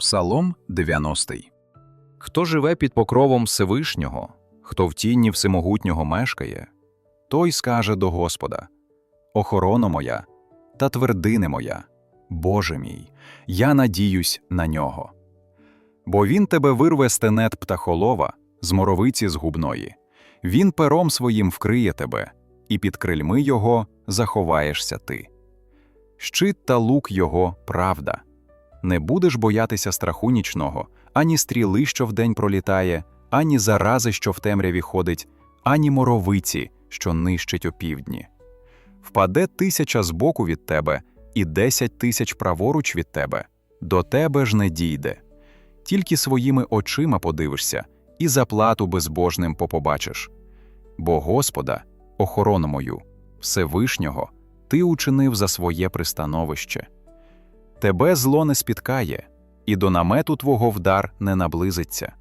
Псалом 90. Хто живе під покровом Всевишнього, хто в тінні всемогутнього мешкає, той скаже до Господа: Охорона моя та твердине моя, Боже мій, я надіюсь на нього. Бо він тебе вирве з тенет птахолова, з моровиці згубної, він пером своїм вкриє тебе, і під крильми його заховаєшся ти. Щит та лук його правда. Не будеш боятися страху нічного, ані стріли, що вдень пролітає, ані зарази, що в темряві ходить, ані моровиці, що нищить опівдні. Впаде тисяча збоку від тебе, і десять тисяч праворуч від тебе, до тебе ж не дійде. Тільки своїми очима подивишся, і заплату безбожним попобачиш. Бо Господа, охорону мою, Всевишнього, ти учинив за своє пристановище. Тебе зло не спіткає, і до намету твого вдар не наблизиться,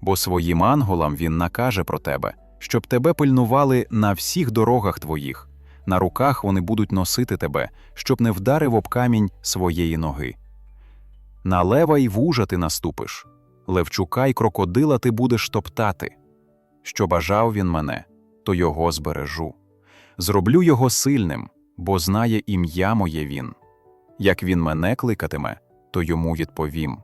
бо своїм анголам він накаже про тебе, щоб тебе пильнували на всіх дорогах твоїх, на руках вони будуть носити тебе, щоб не вдарив об камінь своєї ноги. На лева й вужа ти наступиш, левчука й крокодила ти будеш топтати. Що бажав він мене, то його збережу. Зроблю його сильним, бо знає ім'я моє він. Як він мене кликатиме, то йому відповім.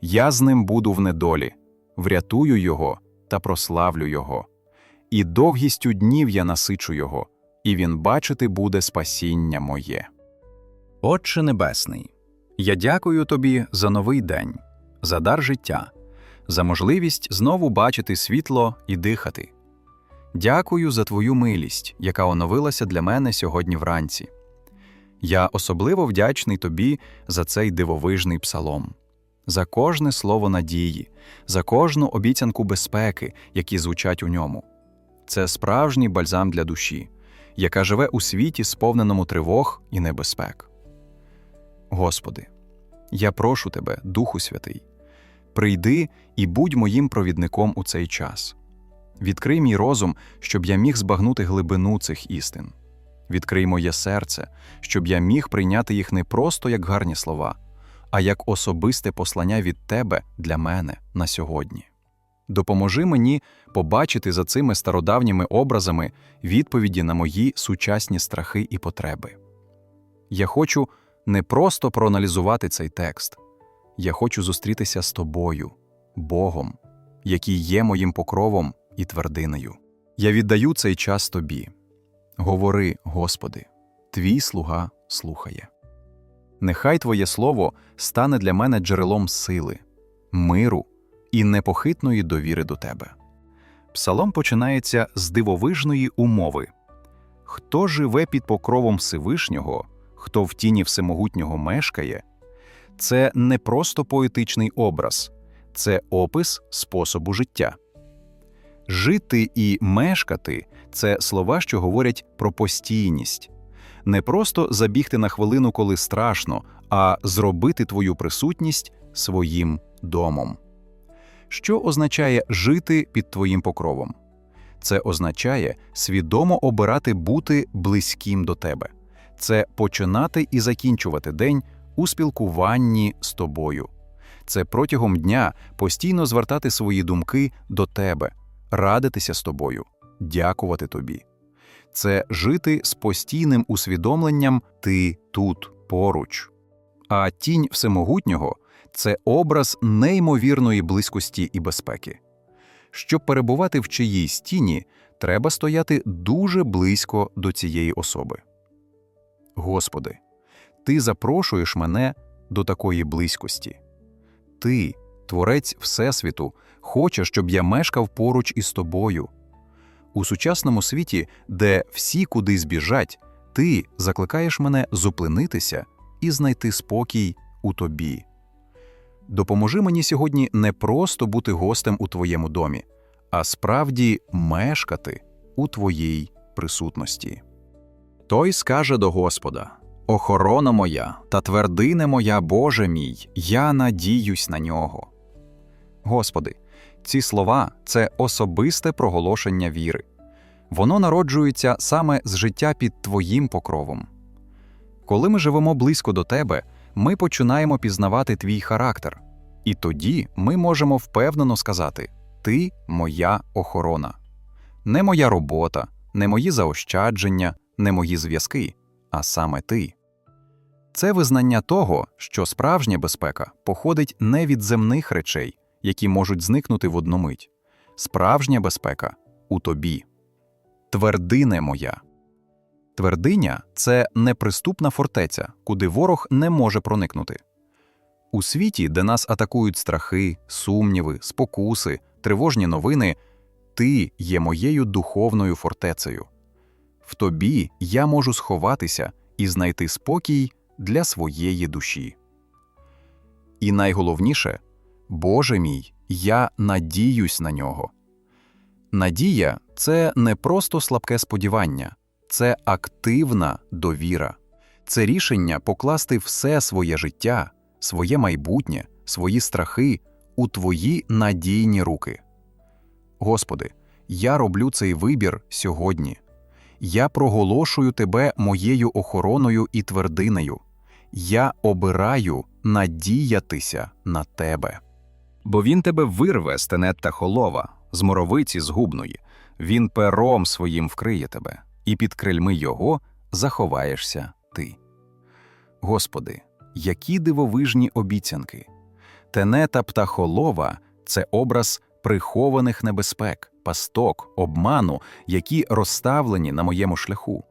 Я з ним буду в недолі, врятую його та прославлю його. І довгістю днів я насичу його, і він бачити буде спасіння моє. Отче Небесний, я дякую тобі за новий день, за дар життя, за можливість знову бачити світло і дихати. Дякую за твою милість, яка оновилася для мене сьогодні вранці. Я особливо вдячний тобі за цей дивовижний псалом, за кожне слово надії, за кожну обіцянку безпеки, які звучать у ньому. Це справжній бальзам для душі, яка живе у світі, сповненому тривог і небезпек. Господи, я прошу Тебе, Духу Святий, прийди і будь моїм провідником у цей час. Відкрий мій розум, щоб я міг збагнути глибину цих істин. Відкрий моє серце, щоб я міг прийняти їх не просто як гарні слова, а як особисте послання від Тебе для мене на сьогодні. Допоможи мені побачити за цими стародавніми образами відповіді на мої сучасні страхи і потреби. Я хочу не просто проаналізувати цей текст, я хочу зустрітися з тобою, Богом, який є моїм покровом і твердинею. Я віддаю цей час тобі. Говори, Господи, твій слуга слухає. Нехай Твоє Слово стане для мене джерелом сили, миру і непохитної довіри до Тебе. Псалом починається з дивовижної умови Хто живе під покровом Всевишнього, хто в тіні всемогутнього мешкає, це не просто поетичний образ, це опис способу життя. Жити і мешкати це слова, що говорять про постійність, не просто забігти на хвилину, коли страшно, а зробити твою присутність своїм домом. Що означає жити під твоїм покровом? Це означає свідомо обирати бути близьким до тебе, це починати і закінчувати день у спілкуванні з тобою. Це протягом дня постійно звертати свої думки до тебе, радитися з тобою, дякувати тобі. Це жити з постійним усвідомленням ти тут поруч. А тінь всемогутнього це образ неймовірної близькості і безпеки. Щоб перебувати в чиїсь тіні, треба стояти дуже близько до цієї особи. Господи, Ти запрошуєш мене до такої близькості. Ти, Творець Всесвіту, хочеш, щоб я мешкав поруч із тобою. У сучасному світі, де всі кудись біжать, ти закликаєш мене зупинитися і знайти спокій у тобі. Допоможи мені сьогодні не просто бути гостем у твоєму домі, а справді мешкати у твоїй присутності. Той скаже до Господа: Охорона моя та твердине моя, Боже мій, я надіюсь на нього. Господи, ці слова це особисте проголошення віри. Воно народжується саме з життя під Твоїм покровом. Коли ми живемо близько до Тебе, ми починаємо пізнавати твій характер, І тоді ми можемо впевнено сказати: Ти моя охорона. Не моя робота, не мої заощадження, не мої зв'язки, а саме ти. Це визнання того, що справжня безпека походить не від земних речей, які можуть зникнути в одну мить. Справжня безпека у тобі. Твердине моя. Твердиня це неприступна фортеця, куди ворог не може проникнути. У світі, де нас атакують страхи, сумніви, спокуси, тривожні новини, ти є моєю духовною фортецею. В тобі я можу сховатися і знайти спокій для своєї душі. І найголовніше, Боже мій, я надіюсь на нього. Надія це не просто слабке сподівання, це активна довіра, це рішення покласти все своє життя, своє майбутнє, свої страхи у твої надійні руки. Господи, я роблю цей вибір сьогодні. Я проголошую тебе моєю охороною і твердинею. Я обираю надіятися на тебе. Бо він тебе вирве з тенет та холова, з моровиці згубної, він пером своїм вкриє тебе, і під крильми його заховаєшся ти. Господи, які дивовижні обіцянки! Тенета птахолова це образ прихованих небезпек, пасток, обману, які розставлені на моєму шляху.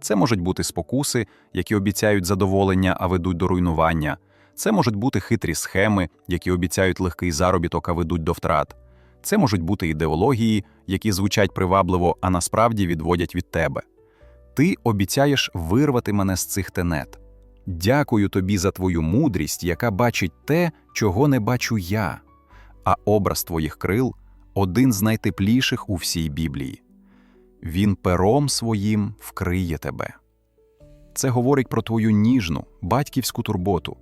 Це можуть бути спокуси, які обіцяють задоволення, а ведуть до руйнування. Це можуть бути хитрі схеми, які обіцяють легкий заробіток, а ведуть до втрат. Це можуть бути ідеології, які звучать привабливо, а насправді відводять від тебе. Ти обіцяєш вирвати мене з цих тенет. Дякую тобі за твою мудрість, яка бачить те, чого не бачу я. А образ твоїх крил один з найтепліших у всій Біблії. Він пером своїм вкриє тебе. Це говорить про твою ніжну, батьківську турботу.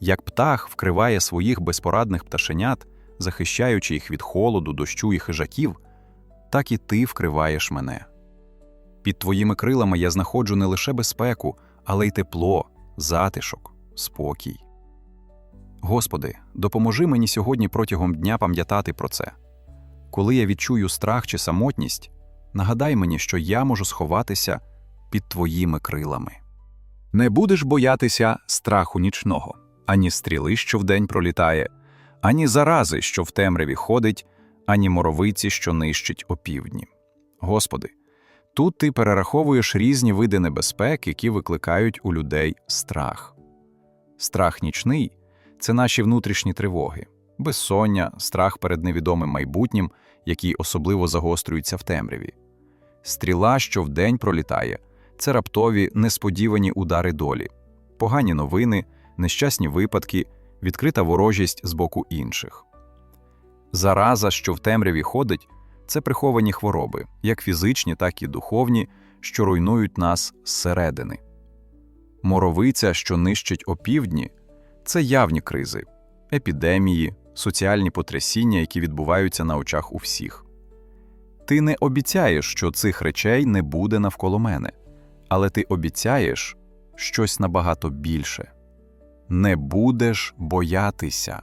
Як птах вкриває своїх безпорадних пташенят, захищаючи їх від холоду, дощу і хижаків, так і ти вкриваєш мене. Під твоїми крилами я знаходжу не лише безпеку, але й тепло, затишок, спокій. Господи, допоможи мені сьогодні протягом дня пам'ятати про це. Коли я відчую страх чи самотність, нагадай мені, що я можу сховатися під твоїми крилами. Не будеш боятися страху нічного, ані стріли, що вдень пролітає, ані зарази, що в темряві ходить, ані моровиці, що нищить опівдні. Господи, тут ти перераховуєш різні види небезпек, які викликають у людей страх. Страх нічний це наші внутрішні тривоги, безсоння, страх перед невідомим майбутнім, який особливо загострюється в темряві. Стріла, що вдень пролітає, це раптові несподівані удари долі, погані новини, нещасні випадки, відкрита ворожість з боку інших. Зараза, що в темряві ходить, це приховані хвороби, як фізичні, так і духовні, що руйнують нас зсередини. Моровиця, що нищить опівдні, це явні кризи, епідемії, соціальні потрясіння, які відбуваються на очах у всіх. Ти не обіцяєш, що цих речей не буде навколо мене, але ти обіцяєш щось набагато більше. Не будеш боятися.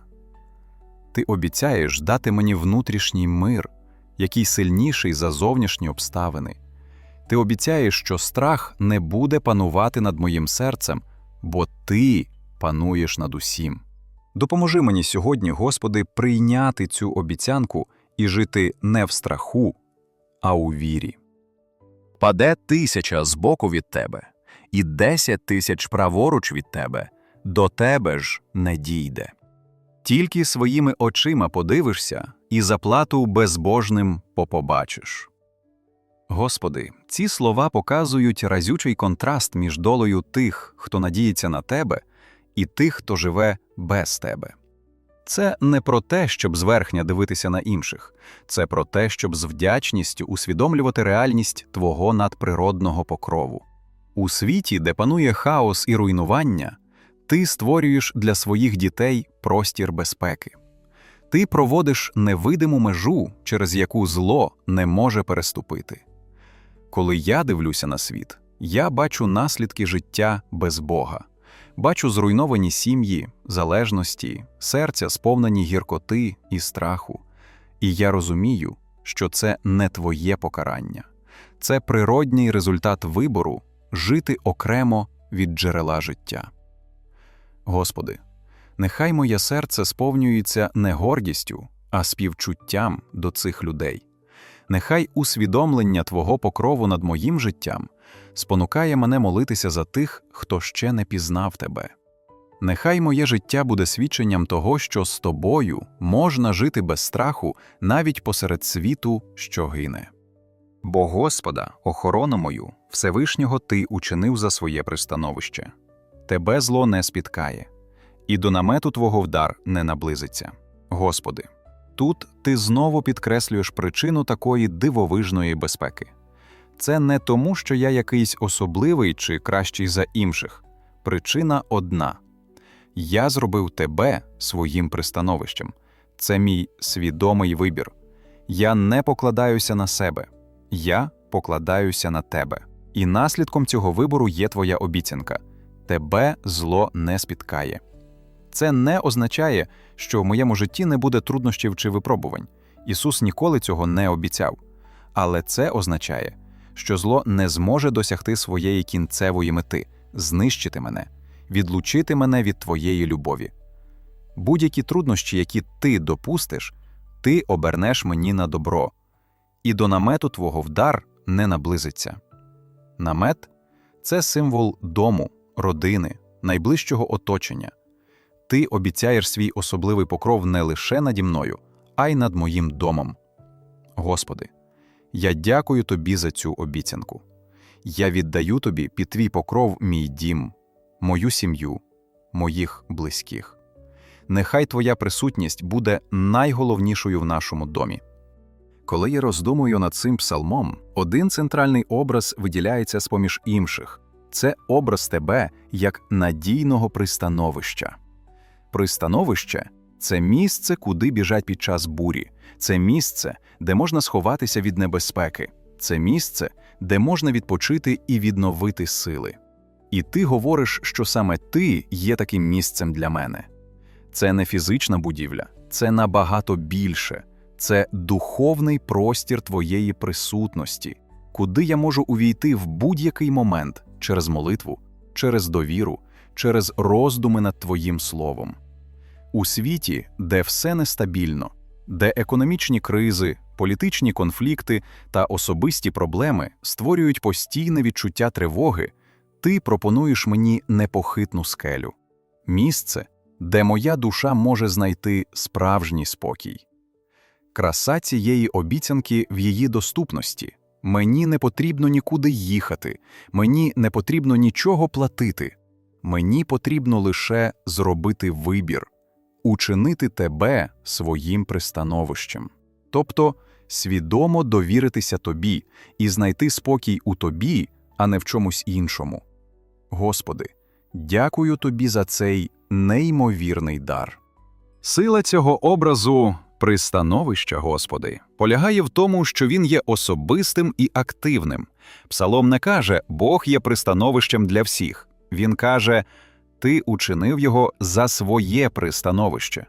Ти обіцяєш дати мені внутрішній мир, який сильніший за зовнішні обставини. Ти обіцяєш, що страх не буде панувати над моїм серцем, бо ти пануєш над усім. Допоможи мені сьогодні, Господи, прийняти цю обіцянку і жити не в страху, а у вірі. Паде тисяча збоку від тебе, і десять тисяч праворуч від тебе, до тебе ж не дійде. Тільки своїми очима подивишся, і заплату безбожним попобачиш. Господи, ці слова показують разючий контраст між долею тих, хто надіється на тебе, і тих, хто живе без тебе. Це не про те, щоб зверхня дивитися на інших, це про те, щоб з вдячністю усвідомлювати реальність твого надприродного покрову. У світі, де панує хаос і руйнування, ти створюєш для своїх дітей простір безпеки. Ти проводиш невидиму межу, через яку зло не може переступити. Коли я дивлюся на світ, я бачу наслідки життя без Бога, Бачу зруйновані сім'ї, залежності, серця сповнені гіркоти і страху. І я розумію, що це не твоє покарання, це природній результат вибору жити окремо від джерела життя. Господи, нехай моє серце сповнюється не гордістю, а співчуттям до цих людей. Нехай усвідомлення Твого покрову над моїм життям спонукає мене молитися за тих, хто ще не пізнав Тебе. Нехай моє життя буде свідченням того, що з тобою можна жити без страху навіть посеред світу, що гине. Бо Господа, охорону мою, Всевишнього Ти учинив за своє пристановище. Тебе зло не спіткає, і до намету Твого вдар не наблизиться. Господи, тут Ти знову підкреслюєш причину такої дивовижної безпеки. Це не тому, що я якийсь особливий чи кращий за інших. Причина одна я зробив тебе своїм пристановищем. Це мій свідомий вибір. Я не покладаюся на себе, я покладаюся на тебе. І наслідком цього вибору є твоя обіцянка тебе зло не спіткає. Це не означає, що в моєму житті не буде труднощів чи випробувань. Ісус ніколи цього не обіцяв. Але це означає, що зло не зможе досягти своєї кінцевої мети знищити мене, відлучити мене від твоєї любові. Будь-які труднощі, які ти допустиш, ти обернеш мені на добро, і до намету твого вдар не наблизиться. Намет це символ дому, родини, найближчого оточення. Ти обіцяєш свій особливий покров не лише наді мною, а й над моїм домом. Господи, я дякую тобі за цю обіцянку. Я віддаю тобі під твій покров мій дім, мою сім'ю, моїх близьких. Нехай твоя присутність буде найголовнішою в нашому домі. Коли я роздумую над цим псалмом, один центральний образ виділяється з поміж інших це образ тебе як надійного пристановища. Пристановище це місце, куди біжать під час бурі, це місце, де можна сховатися від небезпеки, це місце, де можна відпочити і відновити сили. І ти говориш, що саме ти є таким місцем для мене. Це не фізична будівля, це набагато більше, це духовний простір твоєї присутності, куди я можу увійти в будь-який момент через молитву, через довіру, через роздуми над Твоїм словом. У світі, де все нестабільно, де економічні кризи, політичні конфлікти та особисті проблеми створюють постійне відчуття тривоги, ти пропонуєш мені непохитну скелю, місце, де моя душа може знайти справжній спокій. Краса цієї обіцянки в її доступності. Мені не потрібно нікуди їхати, мені не потрібно нічого платити. Мені потрібно лише зробити вибір, учинити тебе своїм пристановищем, тобто свідомо довіритися тобі і знайти спокій у тобі, а не в чомусь іншому. Господи, дякую тобі за цей неймовірний дар. Сила цього образу пристановища, Господи, полягає в тому, що він є особистим і активним. Псалом не каже Бог є пристановищем для всіх. Він каже Ти учинив його за своє пристановище.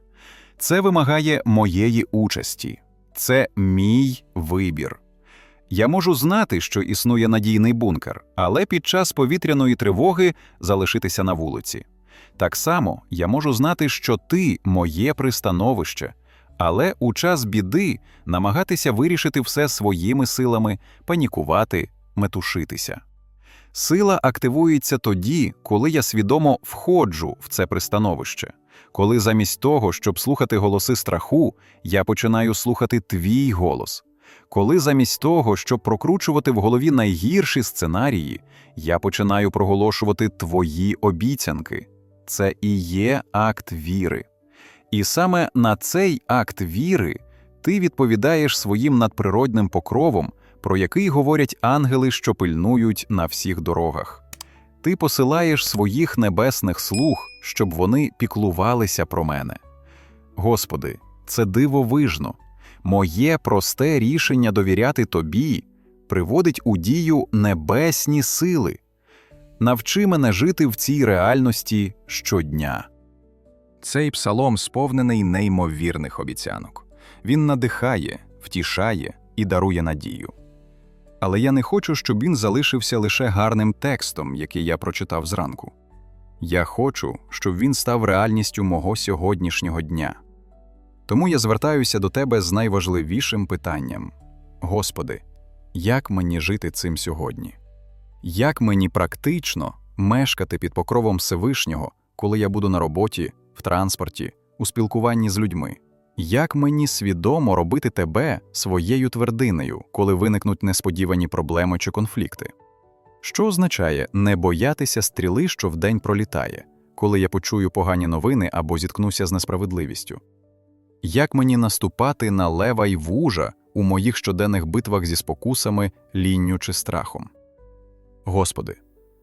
Це вимагає моєї участі, це мій вибір. Я можу знати, що існує надійний бункер, але під час повітряної тривоги залишитися на вулиці. Так само я можу знати, що ти моє пристановище, але у час біди намагатися вирішити все своїми силами, панікувати, метушитися. Сила активується тоді, коли я свідомо входжу в це пристановище, коли замість того, щоб слухати голоси страху, я починаю слухати твій голос. Коли замість того, щоб прокручувати в голові найгірші сценарії, я починаю проголошувати твої обіцянки, це і є акт віри. І саме на цей акт віри ти відповідаєш своїм надприродним покровом, про який говорять ангели, що пильнують на всіх дорогах. Ти посилаєш своїх небесних слуг, щоб вони піклувалися про мене. Господи, це дивовижно. Моє просте рішення довіряти Тобі приводить у дію небесні сили. навчи мене жити в цій реальності щодня. Цей псалом сповнений неймовірних обіцянок. Він надихає, втішає і дарує надію. Але я не хочу, щоб він залишився лише гарним текстом, який я прочитав зранку. Я хочу, щоб він став реальністю мого сьогоднішнього дня. Тому я звертаюся до тебе з найважливішим питанням: Господи, як мені жити цим сьогодні? Як мені практично мешкати під покровом Всевишнього, коли я буду на роботі, в транспорті, у спілкуванні з людьми? Як мені свідомо робити тебе своєю твердинею, коли виникнуть несподівані проблеми чи конфлікти? Що означає не боятися стріли, що вдень пролітає, коли я почую погані новини або зіткнуся з несправедливістю? Як мені наступати на лева й вужа у моїх щоденних битвах зі спокусами, лінню чи страхом? Господи,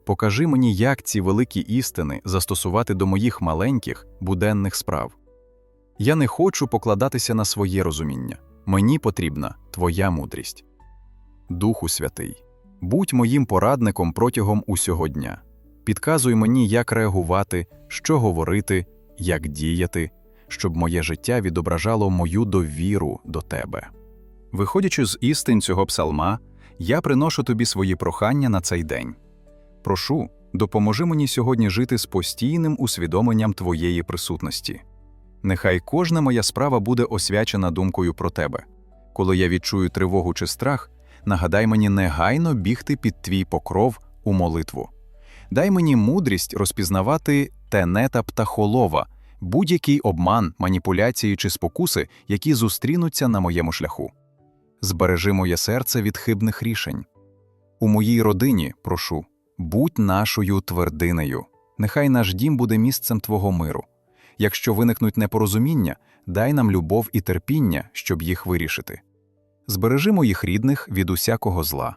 покажи мені, як ці великі істини застосувати до моїх маленьких буденних справ. Я не хочу покладатися на своє розуміння, мені потрібна Твоя мудрість. Духу Святий, будь моїм порадником протягом усього дня. Підказуй мені, як реагувати, що говорити, як діяти, щоб моє життя відображало мою довіру до Тебе. Виходячи з істин цього псалма, я приношу тобі свої прохання на цей день. Прошу, допоможи мені сьогодні жити з постійним усвідомленням Твоєї присутності. Нехай кожна моя справа буде освячена думкою про тебе. Коли я відчую тривогу чи страх, нагадай мені негайно бігти під твій покров у молитву. Дай мені мудрість розпізнавати тенета птахолова, будь-який обман, маніпуляції чи спокуси, які зустрінуться на моєму шляху. Збережи моє серце від хибних рішень. У моїй родині, прошу, будь нашою твердинею. Нехай наш дім буде місцем Твого миру. Якщо виникнуть непорозуміння, дай нам любов і терпіння, щоб їх вирішити. Збережи моїх рідних від усякого зла.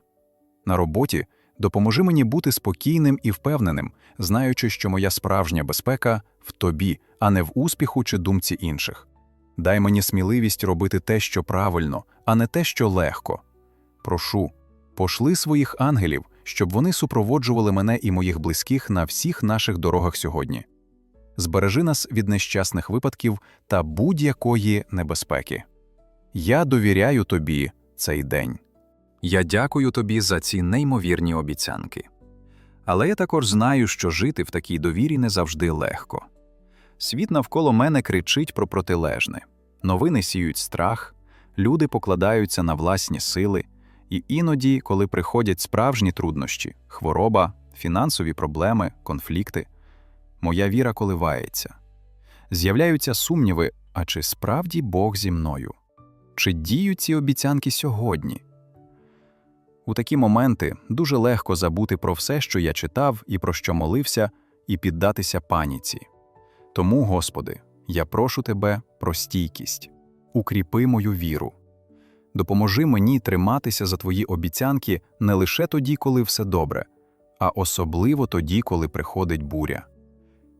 На роботі допоможи мені бути спокійним і впевненим, знаючи, що моя справжня безпека в тобі, а не в успіху чи думці інших. Дай мені сміливість робити те, що правильно, а не те, що легко. Прошу, пошли своїх ангелів, щоб вони супроводжували мене і моїх близьких на всіх наших дорогах сьогодні. Збережи нас від нещасних випадків та будь-якої небезпеки. Я довіряю тобі цей день. Я дякую тобі за ці неймовірні обіцянки. Але я також знаю, що жити в такій довірі не завжди легко. Світ навколо мене кричить про протилежне, новини сіють страх, люди покладаються на власні сили, і іноді, коли приходять справжні труднощі, хвороба, фінансові проблеми, конфлікти, моя віра коливається. З'являються сумніви, а чи справді Бог зі мною? Чи діють ці обіцянки сьогодні? У такі моменти дуже легко забути про все, що я читав і про що молився, і піддатися паніці. Тому, Господи, я прошу Тебе про стійкість, укріпи мою віру. Допоможи мені триматися за Твої обіцянки не лише тоді, коли все добре, а особливо тоді, коли приходить буря.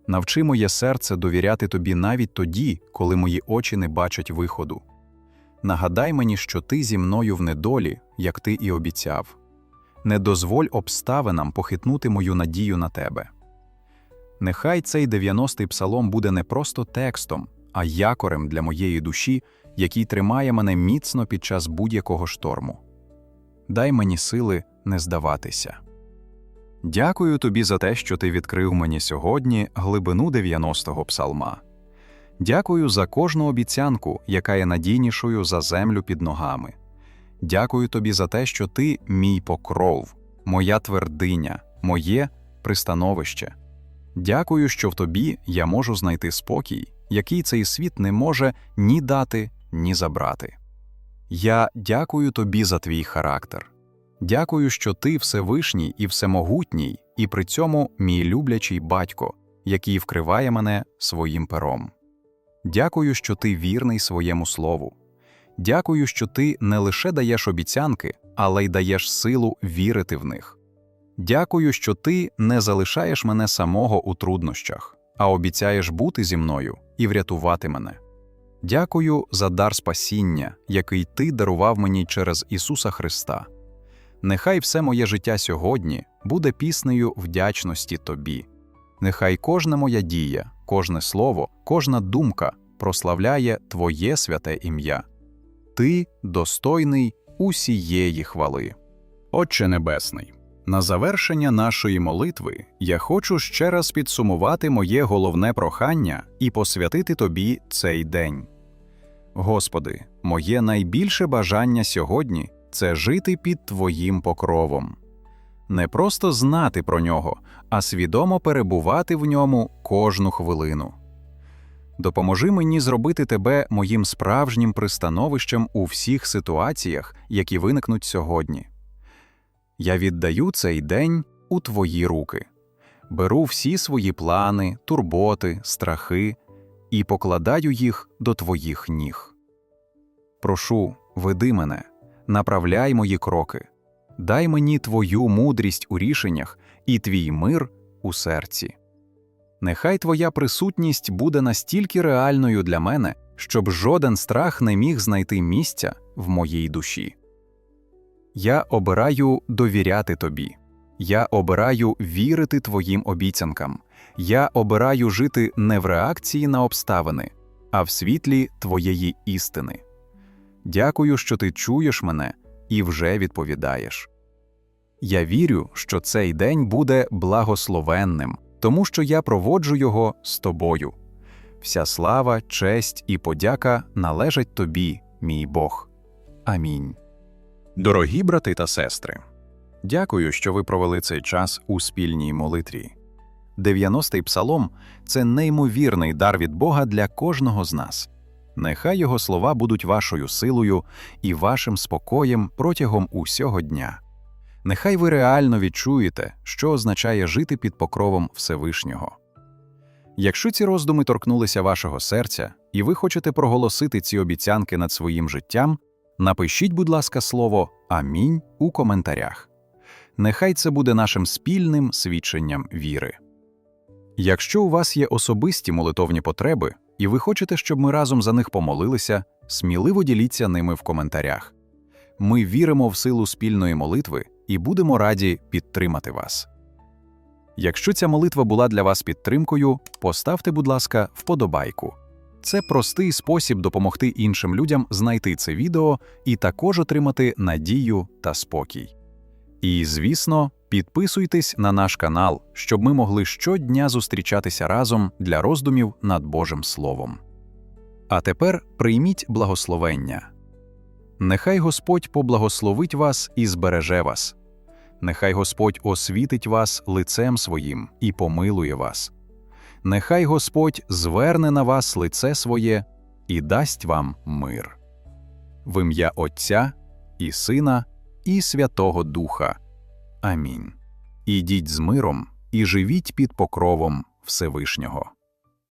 Навчи моє серце довіряти Тобі навіть тоді, коли мої очі не бачать виходу. Нагадай мені, що ти зі мною в недолі, як ти і обіцяв. Не дозволь обставинам похитнути мою надію на тебе. Нехай цей 90-й псалом буде не просто текстом, а якорем для моєї душі, який тримає мене міцно під час будь-якого шторму. Дай мені сили не здаватися. Дякую тобі за те, що ти відкрив мені сьогодні глибину 90-го псалма. Дякую за кожну обіцянку, яка є надійнішою за землю під ногами. Дякую тобі за те, що ти мій покров, моя твердиня, моє пристановище. Дякую, що в тобі я можу знайти спокій, який цей світ не може ні дати, ні забрати. Я дякую тобі за твій характер. Дякую, що ти Всевишній і всемогутній, і при цьому мій люблячий батько, який вкриває мене своїм пером. Дякую, що ти вірний своєму слову. Дякую, що ти не лише даєш обіцянки, але й даєш силу вірити в них. Дякую, що ти не залишаєш мене самого у труднощах, а обіцяєш бути зі мною і врятувати мене. Дякую за дар спасіння, який ти дарував мені через Ісуса Христа. Нехай все моє життя сьогодні буде піснею вдячності тобі. Нехай кожна моя дія, кожне слово, кожна думка прославляє Твоє святе ім'я. Ти достойний усієї хвали. Отче Небесний, на завершення нашої молитви я хочу ще раз підсумувати моє головне прохання і посвятити Тобі цей день. Господи, моє найбільше бажання сьогодні це жити під Твоїм покровом. Не просто знати про нього, а свідомо перебувати в ньому кожну хвилину. Допоможи мені зробити тебе моїм справжнім пристановищем у всіх ситуаціях, які виникнуть сьогодні. Я віддаю цей день у твої руки, беру всі свої плани, турботи, страхи і покладаю їх до твоїх ніг. Прошу, веди мене, направляй мої кроки, дай мені твою мудрість у рішеннях і твій мир у серці. Нехай твоя присутність буде настільки реальною для мене, щоб жоден страх не міг знайти місця в моїй душі. Я обираю довіряти тобі, я обираю вірити твоїм обіцянкам, я обираю жити не в реакції на обставини, а в світлі твоєї істини. Дякую, що ти чуєш мене і вже відповідаєш. Я вірю, що цей день буде благословенним, тому що я проводжу його з тобою. Вся слава, честь і подяка належать тобі, мій Бог. Амінь. Дорогі брати та сестри, дякую, що ви провели цей час у спільній молитві. 90-й псалом це неймовірний дар від Бога для кожного з нас. Нехай його слова будуть вашою силою і вашим спокоєм протягом усього дня. Нехай ви реально відчуєте, що означає жити під покровом Всевишнього. Якщо ці роздуми торкнулися вашого серця, і ви хочете проголосити ці обіцянки над своїм життям, напишіть, будь ласка, слово Амінь у коментарях. Нехай це буде нашим спільним свідченням віри. Якщо у вас є особисті молитовні потреби, і ви хочете, щоб ми разом за них помолилися, сміливо діліться ними в коментарях. Ми віримо в силу спільної молитви і будемо раді підтримати вас. Якщо ця молитва була для вас підтримкою, поставте, будь ласка, вподобайку. Це простий спосіб допомогти іншим людям знайти це відео і також отримати надію та спокій. І, звісно, підписуйтесь на наш канал, щоб ми могли щодня зустрічатися разом для роздумів над Божим Словом. А тепер прийміть благословення. Нехай Господь поблагословить вас і збереже вас. Нехай Господь освітить вас лицем своїм і помилує вас. Нехай Господь зверне на вас лице своє і дасть вам мир. В ім'я Отця і Сина і Святого Духа. Амінь. Ідіть з миром і живіть під покровом Всевишнього.